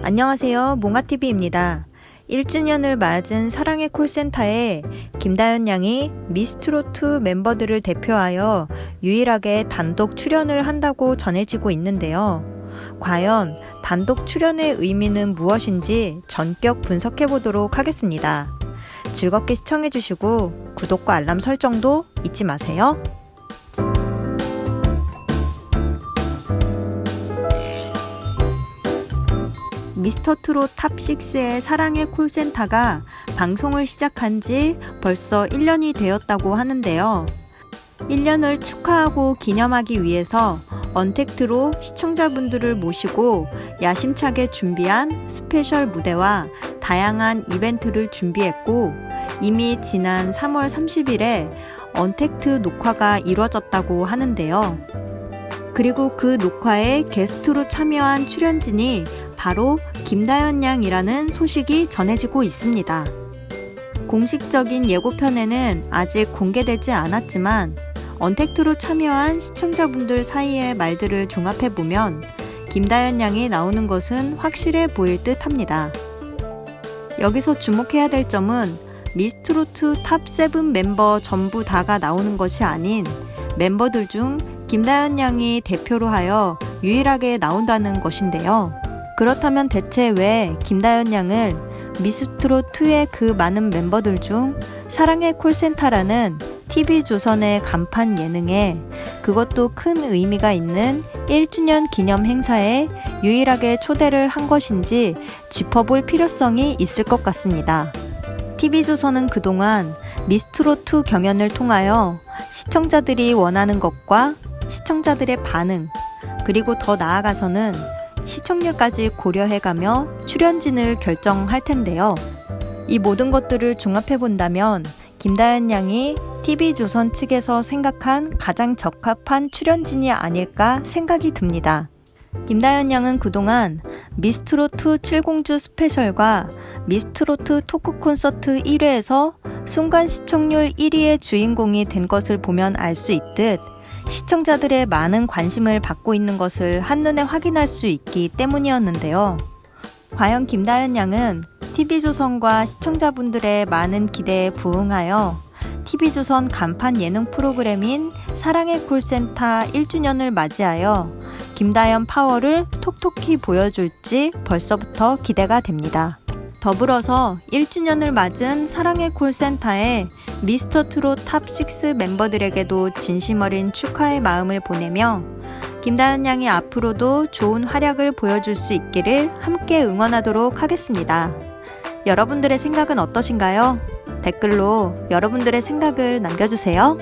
안녕하세요. 몽아TV입니다. 1주년을 맞은 사랑의 콜센터에 김다연 양이 미스트로트 멤버들을 대표하여 유일하게 단독 출연을 한다고 전해지고 있는데요. 과연 단독 출연의 의미는 무엇인지 전격 분석해 보도록 하겠습니다. 즐겁게 시청해 주시고 구독과 알람 설정도 잊지 마세요. 미스터 트롯 탑6의 사랑의 콜센터가 방송을 시작한 지 벌써 1년이 되었다고 하는데요. 1년을 축하하고 기념하기 위해서 언택트로 시청자분들을 모시고 야심차게 준비한 스페셜 무대와 다양한 이벤트를 준비했고 이미 지난 3월 30일에 언택트 녹화가 이루어졌다고 하는데요. 그리고 그 녹화에 게스트로 참여한 출연진이 바로 김다연 양이라는 소식이 전해지고 있습니다. 공식적인 예고편에는 아직 공개되지 않았지만 언택트로 참여한 시청자분들 사이의 말들을 종합해보면 김다연 양이 나오는 것은 확실해 보일 듯 합니다. 여기서 주목해야 될 점은 미스트로트 탑7 멤버 전부 다가 나오는 것이 아닌 멤버들 중 김다연 양이 대표로 하여 유일하게 나온다는 것인데요. 그렇다면 대체 왜 김다연 양을 미스트로2의 그 많은 멤버들 중 사랑의 콜센터라는 TV조선의 간판 예능에 그것도 큰 의미가 있는 1주년 기념 행사에 유일하게 초대를 한 것인지 짚어볼 필요성이 있을 것 같습니다. TV조선은 그동안 미스트로2 경연을 통하여 시청자들이 원하는 것과 시청자들의 반응, 그리고 더 나아가서는 시청률까지 고려해가며 출연진을 결정할 텐데요. 이 모든 것들을 종합해 본다면 김다연 양이 TV조선 측에서 생각한 가장 적합한 출연진이 아닐까 생각이 듭니다. 김다연 양은 그동안 미스트로트 7공주 스페셜과 미스트로트 토크 콘서트 1회에서 순간 시청률 1위의 주인공이 된 것을 보면 알 수 있듯 시청자들의 많은 관심을 받고 있는 것을 한눈에 확인할 수 있기 때문이었는데요. 과연 김다연 양은 TV조선과 시청자분들의 많은 기대에 부응하여 TV조선 간판 예능 프로그램인 사랑의 콜센터 1주년을 맞이하여 김다연 파워를 톡톡히 보여줄지 벌써부터 기대가 됩니다. 더불어서 1주년을 맞은 사랑의 콜센터에 미스터 트롯 탑6 멤버들에게도 진심 어린 축하의 마음을 보내며 김다연 양이 앞으로도 좋은 활약을 보여줄 수 있기를 함께 응원하도록 하겠습니다. 여러분들의 생각은 어떠신가요? 댓글로 여러분들의 생각을 남겨주세요.